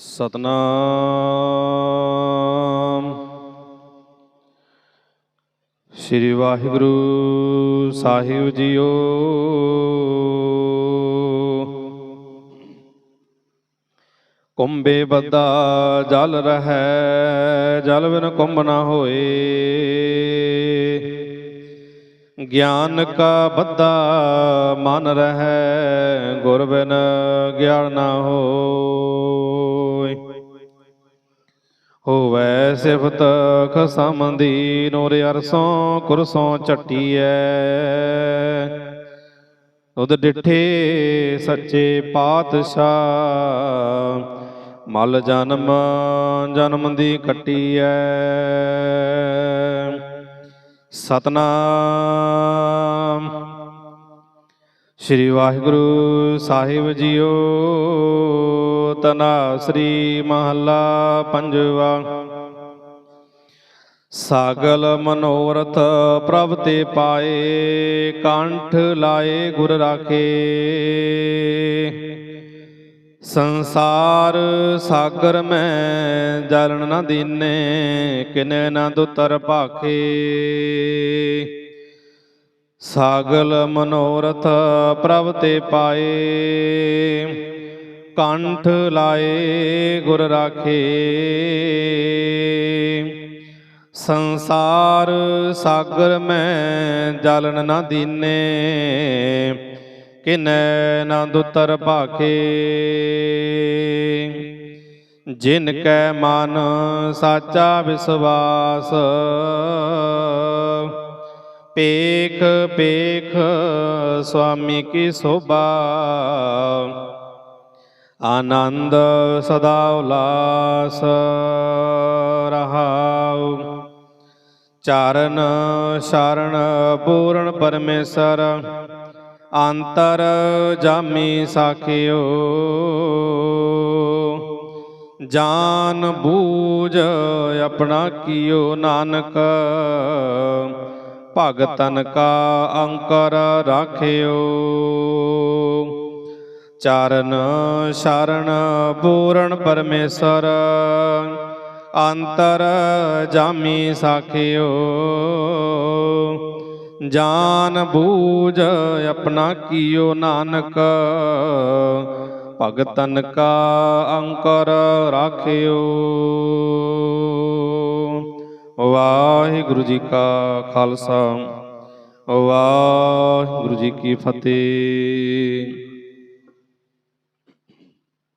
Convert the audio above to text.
ਸਤਨਾਮ। ਸ੍ਰੀ ਵਾਹਿਗੁਰੂ ਸਾਹਿਬ ਜੀਓ। ਕੁੰਭੇ ਬੱਦਾ ਜਲ ਰਹੈ ਜਲ ਬਿਨ ਕੁੰਭ ਨਾ ਹੋਏ। ਗਿਆਨ ਕਾ ਬੱਦਾ ਮਨ ਰਹੈ ਗੁਰ ਬਿਨ ਗਿਆਨ ਨਾ ਹੋਇ। ਹੋਵੈ ਸਿਫਤ ਖਸਮਦੀ, ਨੂਰ ਅਰਸੋਂ ਕੁਰਸੋਂ ਚਟੀਐ ਉਦ ਡਿਠੇ ਸੱਚੇ ਪਾਤਸ਼ਾਹ, ਮਲ ਜਨਮ ਜਨਮ ਦੀ ਕੱਟੀਐ। ਸਤਨਾਮ। ਸ੍ਰੀ ਵਾਹਿਗੁਰੂ ਸਾਹਿਬ ਜੀਓ, ਤਨਾ ਸ੍ਰੀ ਮਹੱਲਾ ਪੰਜਵਾ। ਸਾਗਲ ਮਨੋਰਥ ਪ੍ਰਭ ਤੇ ਪਾਏ, ਕੰਠ ਲਾਏ ਗੁਰ ਰਾਖੇ। ਸੰਸਾਰ ਸਾਗਰ ਮੈਂ ਜਲਣ ਨਾ ਦੀਨੇ, ਕਿਨੇ ਨਾ ਦੁਤਰ ਭਾਖੇ। ਸਾਗਲ ਮਨੋਰਥ ਪ੍ਰਭ ਤੇ ਪਾਏ, ਕੰਠ ਲਾਏ ਗੁਰ ਰਾਖੇ। ਸੰਸਾਰ ਸਾਗਰ ਮੈਂ ਜਲਨ ਨਾ ਦੀਨੇ ਕਿਨੈ ਨਾ ਦੁਤਰ ਭਾਖੇ। ਜਿਨ ਕੈ ਮਨ ਸਾਚਾ ਵਿਸਵਾਸ, ਪੇਖ ਪੇਖ ਸੁਆਮੀ ਕੀ ਸੋਭਾ। ਆਨੰਦ ਸਦਾ ਉਲਾਸ ਰਹਾਉ। ਚਾਰਨ ਸ਼ਰਨ ਪੂਰਨ ਪਰਮੇਸ਼ਰ ਅੰਤਰ ਜਾਮੀ ਸਾਖਿਓ। ਜਾਨ ਬੂਝ ਆਪਣਾ ਕੀਓ ਨਾਨਕ। ਭਗਤਨ ਕਾ ਅੰਕਰ ਰਾਖਿਓ। ਚਰਨ ਸ਼ਰਨ ਪੂਰਨ ਪਰਮੇਸ਼ਰ। ਅੰਤਰ ਜਾਮੀ ਸਾਖਿਓ। ਜਾਨ ਬੂਝ ਆਪਣਾ ਕੀਓ ਨਾਨਕ। ਭਗਤਨ ਕਾ ਅੰਕਰ ਰਾਖਿਓ। ਵਾਹਿਗੁਰੂ ਜੀ ਕਾ ਖਾਲਸਾ। ਵਾਹਿਗੁਰੂ ਜੀ ਕੀ ਫਤਿਹ।